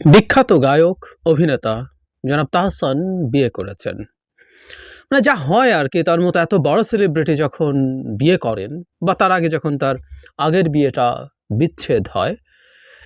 বিখ্যাত গায়ক, অভিনেতা জনাব তাহসান বিয়ে করেছেন। মানে যা হয় আর কি, তার মতো এত বড় সেলিব্রিটি যখন বিয়ে করেন বা তার আগে যখন তার আগের বিয়েটা বিচ্ছেদ হয়,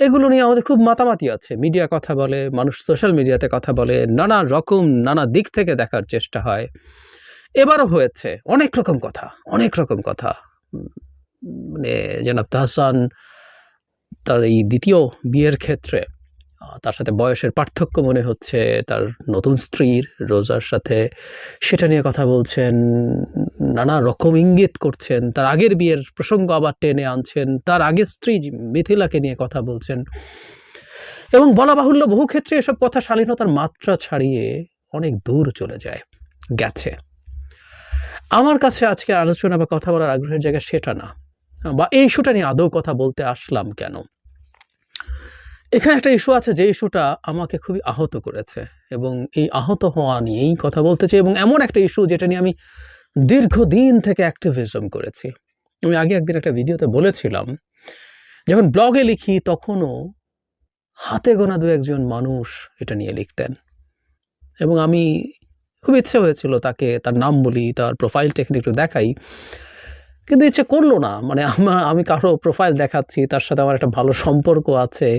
এগুলো নিয়ে আমাদের খুব মাতামাতি আছে। মিডিয়া কথা বলে, মানুষ সোশ্যাল মিডিয়াতে কথা বলে, নানা রকম, নানা দিক থেকে দেখার চেষ্টা হয়। এবারও হয়েছে, অনেক রকম কথা, অনেক রকম কথা। মানে জনাব তাহসান তার এই দ্বিতীয় বিয়ের ক্ষেত্রে তার সাথে বয়সের পার্থক্য মনে হচ্ছে, তার নতুন স্ত্রীর রোজার সাথে সেটা নিয়ে কথা বলছেন, নানা রকম ইঙ্গিত করছেন, তার আগের বিয়ের প্রসঙ্গ আবার টেনে আনছেন, তার আগের স্ত্রী মিথিলাকে নিয়ে কথা বলছেন। এবং বলা বাহুল্য বহু ক্ষেত্রে এসব কথা শালীনতার মাত্রা ছাড়িয়ে অনেক দূর চলে যায়, গেছে। আমার কাছে আজকে আলোচনা বা কথা বলার আগ্রহের জায়গা সেটা না, বা এই ইস্যুটা নিয়ে আদৌ কথা বলতে আসলাম কেন? এখানে একটা ইস্যু আছে, যে ইস্যুটা আমাকে খুবই আহত করেছে এবং এই আহত হওয়া নিয়েই কথা বলতে চাই এবং এমন একটা ইস্যু যেটা নিয়ে আমি দীর্ঘদিন থেকে অ্যাক্টিভিজম করেছি। আমি আগে একদিন একটা ভিডিওতে বলেছিলাম, যখন ব্লগে লিখি তখনও হাতে গোনা দু একজন মানুষ এটা নিয়ে লিখতেন এবং আমি খুব ইচ্ছে হয়েছিল তাকে তার নাম বলি, তার প্রোফাইল টেকনিক একটু দেখাই। কিন্তু ইচ্ছে করল না মানে আমার আমি কারও প্রোফাইল দেখাচ্ছি, তার সাথে আমার একটা ভালো সম্পর্ক আছে।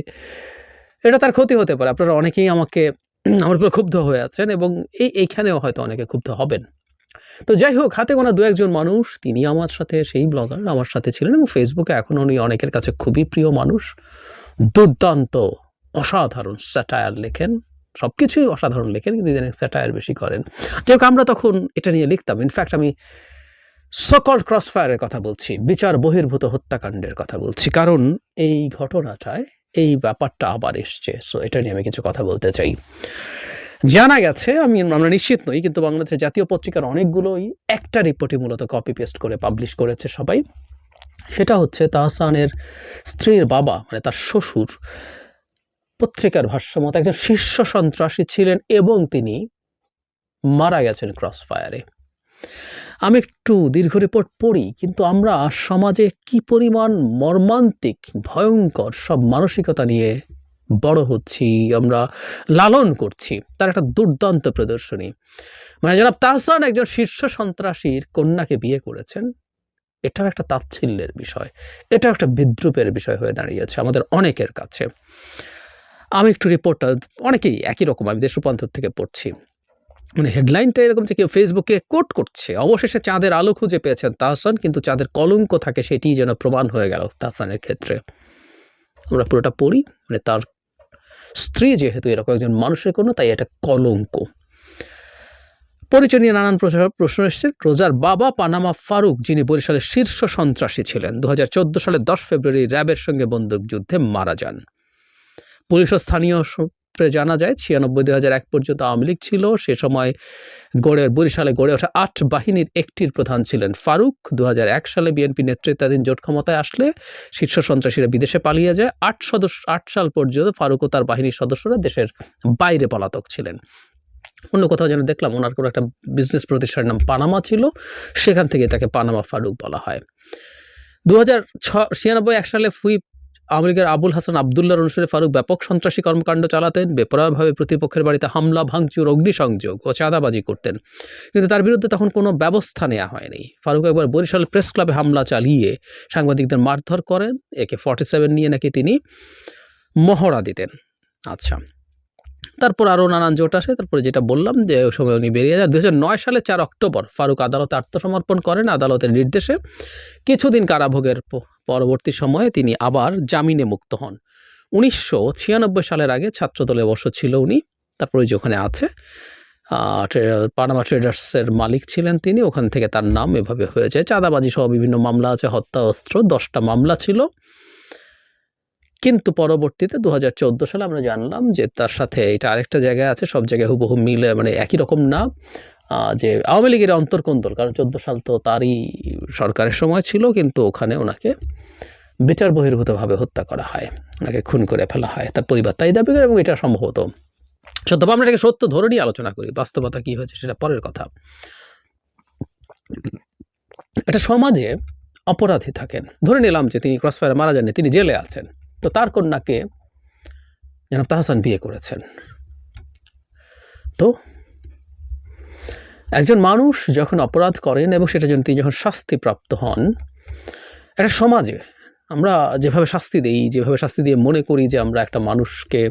এটা তার ক্ষতি হতে পারে। আপনারা অনেকেই আমাকে আমার উপর ক্ষুব্ধ হয়ে আছেন এবং এই এইখানেও হয়তো অনেকে ক্ষুব্ধ হবেন। তো যাই হোক, হাতে গোনা দু একজন মানুষ, তিনি আমার সাথে, সেই ব্লগার আমার সাথে ছিলেন এবং ফেসবুকে এখন উনি অনেকের কাছে খুবই প্রিয় মানুষ। দুর্দান্ত, অসাধারণ স্যাটায়ার লেখেন। সব কিছুই অসাধারণ লেখেন, কিন্তু ইদানিং স্যাটায়ার বেশি করেন। যাই হোক, আমরা তখন এটা নিয়ে লিখতাম। ইনফ্যাক্ট আমি সকল ক্রসফায়ারের কথা বলছি, বিচার বহির্ভূত হত্যাকাণ্ডের কথা বলছি। কারণ এই ঘটনাটায় এই ব্যাপারটা আবার এসছে। সো এটা নিয়ে আমি কিছু কথা বলতে চাই। জানা গেছে, আমি, আমরা নিশ্চিত নই, কিন্তু বাংলাদেশের জাতীয় পত্রিকার অনেকগুলোই একটা রিপোর্টই মূলত কপি পেস্ট করে পাবলিশ করেছে সবাই। সেটা হচ্ছে তাহসানের স্ত্রীর বাবা মানে তার শ্বশুর, পত্রিকার ভাষ্যমত একজন শীর্ষ সন্ত্রাসী ছিলেন এবং তিনি মারা গেছেন ক্রসফায়ারে আমি একটু দীর্ঘ রিপোর্ট পড়ি, কিন্তু আমরা সমাজে কি পরিমাণ মর্মান্তিক, ভয়ঙ্কর সব মানসিকতা নিয়ে বড় হচ্ছি, আমরা লালন করছি, তার একটা দুর্দান্ত প্রদর্শনী। মানে জনাব তাহসান একজন শীর্ষ সন্ত্রাসীর কন্যাকে বিয়ে করেছেন। এটাও একটা তাচ্ছিল্যের বিষয়, এটাও একটা বিদ্রুপের বিষয় হয়ে দাঁড়িয়েছে আমাদের অনেকের কাছে। আমি একটু রিপোর্টটা, অনেকেই একই রকম, আমি দেশ রূপান্তর থেকে পড়ছি। মানে হেডলাইনটা এরকম যে কেউ ফেসবুকে কোট করছে, অবশেষে চাঁদের আলো খুঁজে পেয়েছেন তাহসান, কিন্তু চাঁদের কলঙ্ক থাকে সেটি যেন প্রমাণ হয়ে গেল তাহসানের ক্ষেত্রে। আমরা পুরোটা পড়ি মানে তার স্ত্রী যেহেতু এরকম একজন মানুষের কোনো তাই এটা কলঙ্ক। পরিচয় নিয়ে নানান প্রশ্ন এসছে। রোজার বাবা পানামা ফারুক, যিনি বরিশালের শীর্ষ সন্ত্রাসী ছিলেন দু সালের দশ ফেব্রুয়ারি র্যাবের সঙ্গে বন্দুকযুদ্ধে মারা যান। পুলিশ ও স্থানীয় সূত্রে জানা যায়, ছিয়ানব্বই দুই হাজার এক পর্যন্ত আওয়ামী লীগ ছিল। সে সময় গড়ে, বরিশালে গড়ে ওঠা আট বাহিনীর একটির প্রধান ছিলেন ফারুক। দু সালে বিএনপি নেতৃত্বাধীন জোট ক্ষমতায় আসলে শীর্ষ সন্ত্রাসীরা বিদেশে পালিয়ে যায়। আট সদস্য, আট সাল পর্যন্ত ফারুক ও তার বাহিনীর সদস্যরা দেশের বাইরে পলাতক ছিলেন। অন্য কোথাও যেন দেখলাম ওনার কোনো একটা বিজনেস প্রতিষ্ঠানের নাম পানামা ছিল। সেখান থেকে তাকে পানামা ফারুক বলা হয়। দু হাজার ছিয়ানব্বই এক সালে ফুই লীগের আবুল হাসান আবদুল্লার অনুসারে ফারুক ব্যাপক সন্ত্রাসী কর্মকাণ্ড চালাতেন বেপরাভাবে প্রতিপক্ষের বাড়িতে হামলা, ভাঙচুর, অগ্নিসংযোগ ও চাঁদাবাজি করতেন। কিন্তু তার বিরুদ্ধে তখন কোনো ব্যবস্থা নেওয়া হয়নি। ফারুক একবার বরিশাল প্রেস ক্লাবে হামলা চালিয়ে সাংবাদিকদের মারধর করেন। একে ফর্টি সেভেন নিয়ে নাকি তিনি মহড়া দিতেন। আচ্ছা তারপর আরও নানান জোট আসে, তারপরে যেটা বললাম যে ওই সময় উনি বেরিয়ে যান। দু সালে চার অক্টোবর ফারুক আদালতে আত্মসমর্পণ করেন আদালতের নির্দেশে। কিছুদিন কারাভোগের পরবর্তী সময়ে তিনি আবার জামিনে মুক্ত হন। উনিশশো ছিয়ানব্বই সালের আগে ছাত্রদলে অবশ্য ছিল উনি, তারপরে যে ওখানে আছে পানামা ট্রেডার্সের মালিক ছিলেন তিনি, ওখান থেকে তার নাম এভাবে হয়েছে চাঁদাবাজি সহ বিভিন্ন মামলা আছে হত্যা অস্ত্র দশটা মামলা ছিল। কিন্তু পরবর্তীতে দু হাজার চোদ্দ সালে আমরা জানলাম যে তার সাথে এটা আরেকটা জায়গায় আছে, সব জায়গায় হুবহু মিলে মানে একই রকম না যে আওয়ামী লীগের অন্তর্কন্দল, কারণ চোদ্দ সাল তো তারই সরকারের সময় ছিল, কিন্তু ওখানে ওনাকে বিচার বহির্ভূতভাবে হত্যা করা হয়, ওনাকে খুন করে ফেলা হয়, তার পরিবার তাই দাবি করে এবং এটা সম্ভবত। সত্য, বা আমরা এটাকে সত্য ধরে নিয়ে আলোচনা করি, বাস্তবতা কী হয়েছে সেটা পরের কথা। একটা সমাজে অপরাধী থাকেন, ধরে নিলাম যে তিনি ক্রসফায়ারে মারা যাননি, তিনি জেলে আছেন। তো তার কন্যাকে জনাব তাহসান বিয়ে করেছেন। তো একজন মানুষ যখন অপরাধ করেন এবং সেটা জন্য তিনি যখন শাস্তিপ্রাপ্ত হন, একটা সমাজে আমরা যেভাবে শাস্তি দেই, যেভাবে শাস্তি দিয়ে মনে করি যে আমরা একটা মানুষকে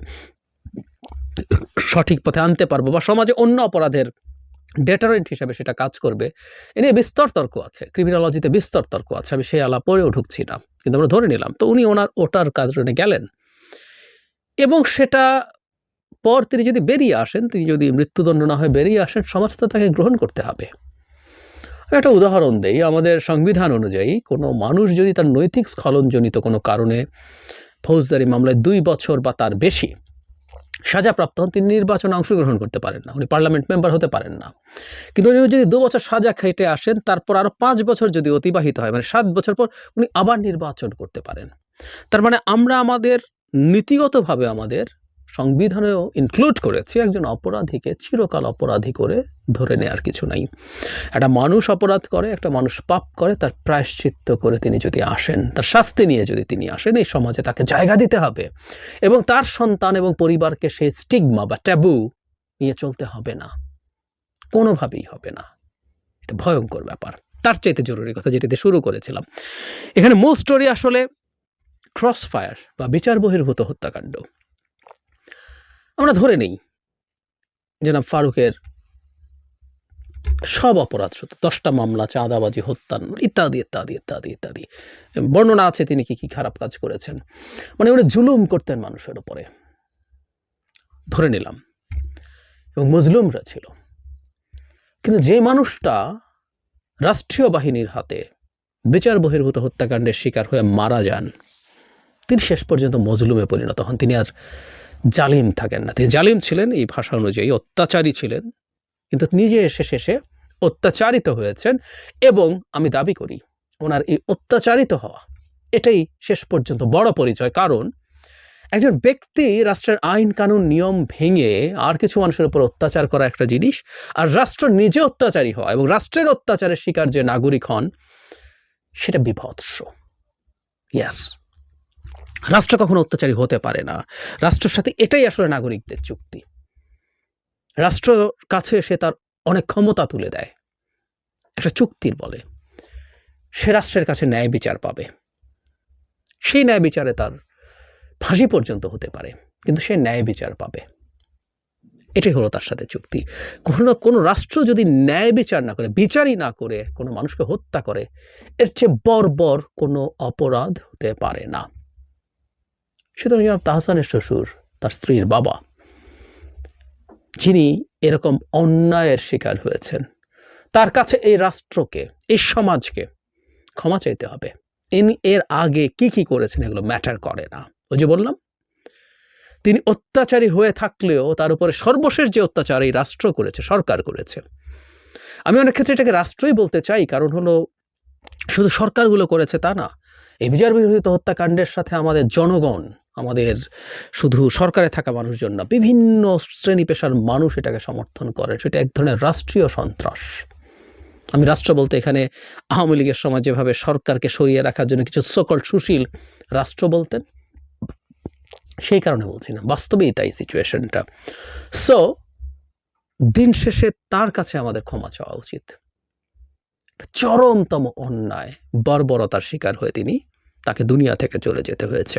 সঠিক পথে আনতে পারব বা সমাজে অন্য অপরাধের ডেটারেন্ট হিসাবে সেটা কাজ করবে। এ নিয়ে বিস্তর তর্ক আছে। ক্রিমিনোলজিতে বিস্তর তর্ক আছে। আমি সেই আলাপ পরেও ঢুকছি না। কিন্তু আমরা ধরে নিলাম, তো উনি ওনার ওটার কারণে গেলেন। এবং সেটা পর তিনি যদি বেরিয়ে আসেন, তিনি যদি মৃত্যুদণ্ড না হয়ে বেরিয়ে আসেন, সমাজ তো তাকে গ্রহণ করতে হবে। আমি একটা উদাহরণ দেই। আমাদের সংবিধান অনুযায়ী কোনো মানুষ যদি তার নৈতিক স্খলনজনিত কোনো কারণে ফৌজদারি মামলায় দুই বছর বা তার বেশি সাজাপ্রাপ্ত হন, তিনি নির্বাচনে অংশগ্রহণ করতে পারেন না। উনি পার্লামেন্ট মেম্বার হতে পারেন না। কিন্তু উনি যদি দু বছর সাজা খেটে আসেন, তারপর আরও পাঁচ বছর যদি অতিবাহিত হয় মানে সাত বছর পর উনি আবার নির্বাচন করতে পারেন। তার মানে আমরা আমাদের নীতিগতভাবে আমাদের সংবিধানেও ইনক্লুড করেছি, একজন অপরাধীকে চিরকাল অপরাধী করে ধরে নেওয়ার কিছু নাই। একটা মানুষ অপরাধ করে, একটা মানুষ পাপ করে, তার প্রায়শ্চিত্ত করে তিনি যদি আসেন, তার শাস্তি নিয়ে যদি তিনি আসেন, এই সমাজে তাকে জায়গা দিতে হবে। এবং তার সন্তান এবং পরিবারকে সেই স্টিগমা বা ট্যাবু নিয়ে চলতে হবে না। কোনোভাবেই হবে না। এটা ভয়ঙ্কর ব্যাপার। তার চাইতে জরুরি কথা যেটিতে শুরু করেছিলাম। এখানে মূল স্টোরি আসলে ক্রস ফায়ার বা বিচার বহির্ভূত হত্যাকাণ্ড। আমরা ধরে নেই। জনাব ফারুকের সব অপরাধ সত্য, দশটা মামলা চাঁদাবাজি হত্যা, ইত্যাদি ইত্যাদি ইত্যাদি ইত্যাদি। বর্ণনা আছে তিনি কি কি খারাপ কাজ করেছেন। মানে উনি জুলুম করতেন মানুষের উপরে। ধরে নিলাম। এবং মজলুমরা ছিল। কিন্তু যে মানুষটা রাষ্ট্রীয় বাহিনীর হাতে বিচার বহির্ভূত হত্যাকাণ্ডের শিকার হয়ে মারা যান, তিনি শেষ পর্যন্ত মজলুমে পরিণত হন। তিনি আর জালিম থাকেন না। তিনি জালিম ছিলেন, এই ভাষা অনুযায়ী অত্যাচারী ছিলেন, কিন্তু নিজে এসে শেষে অত্যাচারিত হয়েছেন এবং আমি দাবি করি, ওনার এই অত্যাচারিত হওয়া, এটাই শেষ পর্যন্ত বড় পরিচয়। কারণ একজন ব্যক্তি রাষ্ট্রের আইন, কানুন, নিয়ম ভেঙে আর কিছু মানুষের উপর অত্যাচার করা একটা জিনিস, আর রাষ্ট্র নিজে অত্যাচারী হওয়া এবং রাষ্ট্রের অত্যাচারের শিকার যে নাগরিক হন, সেটা বিভৎস। ইয়াস রাষ্ট্র কখনো অত্যাচারী হতে পারে না। রাষ্ট্রের সাথে এটাই আসলে নাগরিকদের চুক্তি। রাষ্ট্র কাছে সে তার অনেক ক্ষমতা তুলে দেয়। একটা চুক্তির বলে। সে রাষ্ট্রের কাছে ন্যায় বিচার পাবে। সেই ন্যায় বিচারে তার ফাঁসি পর্যন্ত হতে পারে, কিন্তু সে ন্যায় বিচার পাবে। এটাই হলো তার সাথে চুক্তি। কোনো কোনো রাষ্ট্র যদি ন্যায় বিচার না করে, বিচারই না করে, কোনো মানুষকে হত্যা করে, এর চেয়ে বর্বর কোনো অপরাধ হতে পারে না। সুতরাং জনাব তাহসানের শ্বশুর, তার স্ত্রীর বাবা, যিনি এরকম অন্যায়ের শিকার হয়েছেন, তার কাছে এই রাষ্ট্রকে, এই সমাজকে ক্ষমা চাইতে হবে। ইনি এর আগে কি কি করেছেন এগুলো ম্যাটার করে না। ওই যে বললাম, তিনি অত্যাচারী হয়ে থাকলেও তার উপরে সর্বশেষ যে অত্যাচার এই রাষ্ট্র করেছে, সরকার করেছে, আমি অনেক ক্ষেত্রে এটাকে রাষ্ট্রই বলতে চাই, কারণ হলো শুধু সরকারগুলো করেছে তা না, এই বিচার বিরোধিত হত্যাকাণ্ডের সাথে আমাদের জনগণ আমাদের শুধু সরকারে থাকা মানুষজন না, বিভিন্ন শ্রেণি পেশার মানুষ এটাকে সমর্থন করে। সেটা এক ধরনের রাষ্ট্রীয় সন্ত্রাস। আমি রাষ্ট্র বলতে এখানে আওয়ামী লীগের সময় যেভাবে সরকারকে সরিয়ে রাখার জন্য কিছু সকল সুশীল রাষ্ট্র বলতেন, সেই কারণে বলছি না, বাস্তবেই তাই সিচুয়েশনটা সো দিন শেষে তার কাছে আমাদের ক্ষমা চাওয়া উচিত। চরমতম অন্যায়, বর্বরতার শিকার হয়ে তিনি তাকে দুনিয়া থেকে চলে যেতে হয়েছে।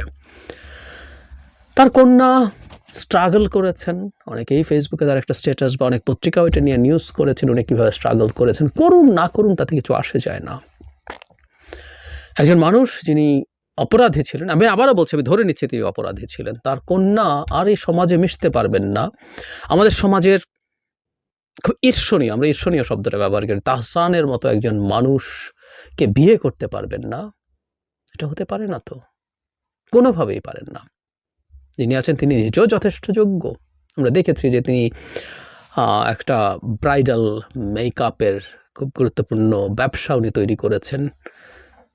তার কন্যা স্ট্রাগল করেছেন। অনেকেই ফেসবুকে তার একটা স্ট্যাটাস বা অনেক পত্রিকাও এটা নিয়ে নিউজ করেছেন, উনি কীভাবে স্ট্রাগল করেছেন, করুন না করুন তাতে কিছু আসে যায় না। একজন মানুষ যিনি অপরাধী ছিলেন, আমি আবারও বলছি, আমি ধরে নিচ্ছি তিনি অপরাধী ছিলেন, তার কন্যা আর এই সমাজে মিশতে পারবেন না। আমাদের সমাজের খুব ঈর্ষণীয়, আমরা ঈর্ষণীয় শব্দটা ব্যবহার করি, তাহসানের মতো একজন মানুষকে বিয়ে করতে পারবেন না। এটা হতে পারে না তো? কোনোভাবেই পারেন না। যিনি আছেন তিনি নিজেও যথেষ্ট যোগ্য। আমরা দেখেছি যে তিনি একটা ব্রাইডাল মেকআপের খুব গুরুত্বপূর্ণ ব্যবসা উনি তৈরি করেছেন।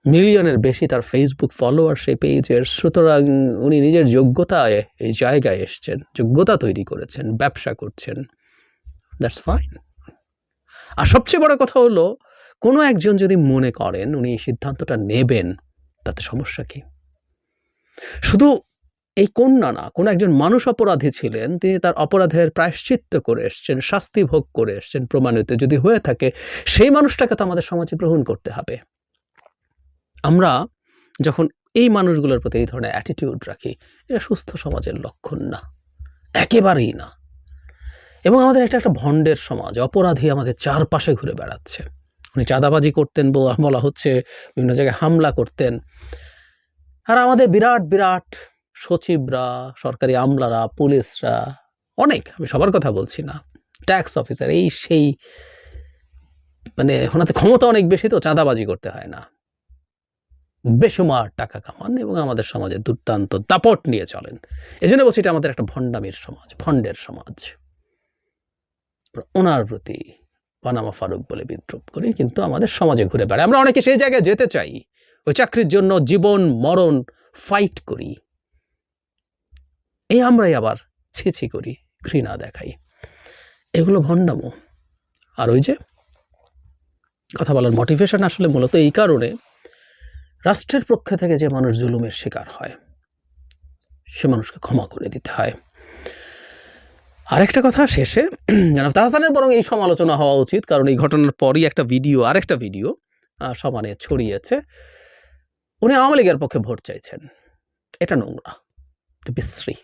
মিলিয়নের বেশি তার ফেসবুক ফলোয়ার সেই পেজের সুতরাং উনি নিজের যোগ্যতায় এই জায়গায় এসছেন, যোগ্যতা তৈরি করেছেন, ব্যবসা করছেন। দ্যাটস ফাইন আর সবচেয়ে বড় কথা হলো, কোনো একজন যদি মনে করেন উনি এই সিদ্ধান্তটা নেবেন, তাতে সমস্যা কি? শুধু এই কন্যা না, কোনো একজন মানুষ অপরাধী ছিলেন, তিনি তার অপরাধের প্রায়শ্চিত্ত করে এসছেন, শাস্তি ভোগ করে এসছেন প্রমাণিত। যদি হয়ে থাকে, সেই মানুষটাকে তো আমাদের সমাজে গ্রহণ করতে হবে। আমরা যখন এই মানুষগুলোর প্রতি এই ধরনের অ্যাটিটিউড রাখি এটা সুস্থ সমাজের লক্ষণ না, একেবারেই না। এবং আমাদের একটা একটা ভণ্ডের সমাজ, অপরাধী আমাদের চারপাশে ঘুরে বেড়াচ্ছে। উনি চাঁদাবাজি করতেন বলা হচ্ছে, বিভিন্ন জায়গায় হামলা করতেন। আর আমাদের বিরাট বিরাট সচিবরা, সরকারি আমলারা, পুলিশরা, অনেক, আমি সবার কথা বলছি না। ট্যাক্স অফিসার, এই সেই মানে ওনাতে ক্ষমতা অনেক বেশি তো চাঁদাবাজি করতে হয় না। বেসুমার টাকা কামান এবং আমাদের সমাজে দুর্দান্ত দাপট নিয়ে চলেন। এই জন্য বলছি এটা আমাদের একটা ভণ্ডামির সমাজ, ভণ্ডের সমাজ। ওনার প্রতি পানামা ফারুক বলে বিদ্রুপ করি, কিন্তু আমাদের সমাজে ঘুরে বেড়ায়। আমরা অনেকে সেই জায়গায় যেতে চাই। ওই চাকরির জন্য জীবন, মরণ ফাইট করি। এই আমরাই আবার ছিছি করি, ঘৃণা দেখাই। এগুলো ভণ্ডামো। আর ওই যে কথা বলার মোটিভেশন আসলে মূলত এই কারণে রাষ্ট্রের পক্ষ থেকে যে মানুষ জুলুমের শিকার হয়, সে মানুষকে ক্ষমা করে দিতে হয়। আরেকটা কথা শেষে, জানাব তাহসানের বরং এই সমালোচনা হওয়া উচিত, কারণ এই ঘটনার পরই একটা ভিডিও, আরেকটা ভিডিও সমানে ছড়িয়েছে। উনি আওয়ামী লীগের পক্ষে ভোট চাইছেন। এটা নোংরা বিশ্রী।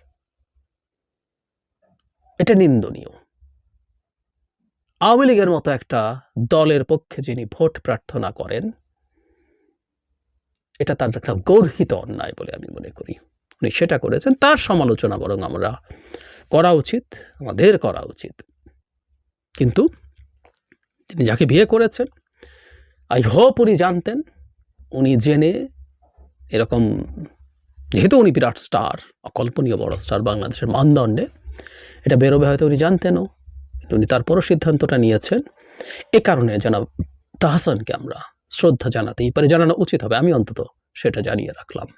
এটা নিন্দনীয়। আওয়ামী লীগের মতো একটা দলের পক্ষে যিনি ভোট প্রার্থনা করেন, এটা তার একটা গর্হিত অন্যায় বলে আমি মনে করি। উনি সেটা করেছেন, তার সমালোচনা বরং আমরা করা উচিত, আমাদের করা উচিত। কিন্তু তিনি যাকে বিয়ে করেছেন, আই হোপ উনি জানতেন, উনি জেনে এরকম, যেহেতু উনি বিরাট স্টার, অকল্পনীয় বড় স্টার বাংলাদেশের মানদণ্ডে এটা বেরোবে হয়তো উনি জানতেনও উনি তারপরও সিদ্ধান্তটা নিয়েছেন। এ কারণে জানাব তাহসানকে আমরা শ্রদ্ধা জানাতেই পারি, জানানো উচিত হবে, আমি অন্তত সেটা জানিয়ে রাখলাম।